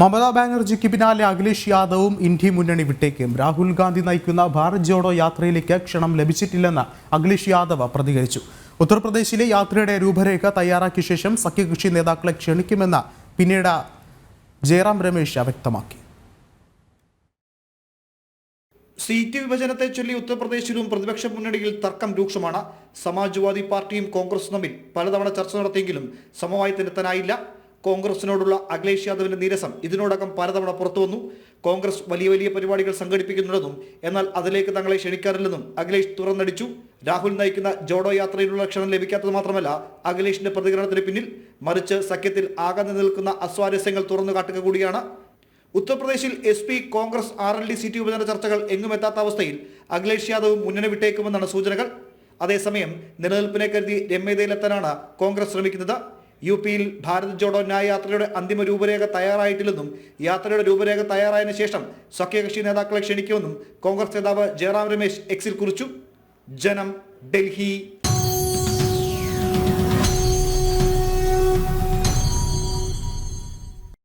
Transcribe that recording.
മമതാ ബാനർജിക്ക് പിന്നാലെ അഖിലേഷ് യാദവും ഇന്ത്യ മുന്നണി വിട്ടേക്കും. രാഹുൽ ഗാന്ധി നയിക്കുന്ന ഭാരത് ജോഡോ യാത്രയിലേക്ക് ക്ഷണം ലഭിച്ചിട്ടില്ലെന്ന് അഖിലേഷ് യാദവ് പ്രതികരിച്ചു. ഉത്തർപ്രദേശിലെ യാത്രയുടെ രൂപരേഖ തയ്യാറാക്കിയ ശേഷം സഖ്യകക്ഷി നേതാക്കളെ ക്ഷണിക്കുമെന്ന് പിന്നീട് ജയറാം രമേശ് വ്യക്തമാക്കി. സീറ്റ് വിഭജനത്തെ ചൊല്ലി ഉത്തർപ്രദേശിലും പ്രതിപക്ഷ മുന്നണിയിൽ തർക്കം രൂക്ഷമാണ്. സമാജ്വാദി പാർട്ടിയും കോൺഗ്രസും തമ്മിൽ പലതവണ ചർച്ച നടത്തിയെങ്കിലും സമവായത്തിനെത്താനായില്ല. കോൺഗ്രസിനോടുള്ള അഖിലേഷ് യാദവിന്റെ നീരസം ഇതിനോടകം പലതവണ പുറത്തുവന്നു കോൺഗ്രസ് വലിയ വലിയ പരിപാടികൾ സംഘടിപ്പിക്കുന്നുണ്ടെന്നും എന്നാൽ അതിലേക്ക് തങ്ങളെ ക്ഷണിക്കാറില്ലെന്നും അഖിലേഷ് തുറന്നടിച്ചു. രാഹുൽ നയിക്കുന്ന ജോഡോ യാത്രയിലുള്ള ക്ഷണം ലഭിക്കാത്തത് മാത്രമല്ല അഖിലേഷിന്റെ പ്രതികരണത്തിന് പിന്നിൽ മറിച്ച് സഖ്യത്തിൽ ആകെ നിൽക്കുന്ന അസ്വാരസ്യങ്ങൾ തുറന്നു കാട്ടുക കൂടിയാണ്. ഉത്തർപ്രദേശിൽ S P Congress R L D seat വിഭജന ചർച്ചകൾ എങ്ങും എത്താത്ത അവസ്ഥയിൽ അഖിലേഷ് യാദവ് മുന്നണി വിട്ടേക്കുമെന്നാണ് സൂചനകൾ. അതേസമയം നിലനിൽപ്പിനെ കരുതി രമ്യതയിലെത്താനാണ് കോൺഗ്രസ് ശ്രമിക്കുന്നത്. യു പിയിൽ ഭാരത് ജോഡോ ന്യായ യാത്രയുടെ അന്തിമ രൂപരേഖ തയ്യാറായിട്ടില്ലെന്നും യാത്രയുടെ രൂപരേഖ തയ്യാറായതിനു ശേഷം സഖ്യകക്ഷി നേതാക്കളെ ക്ഷണിക്കുമെന്നും കോൺഗ്രസ് നേതാവ് ജയറാം രമേശ് എക്സിൽ കുറിച്ചു. ജനം ഡൽഹി.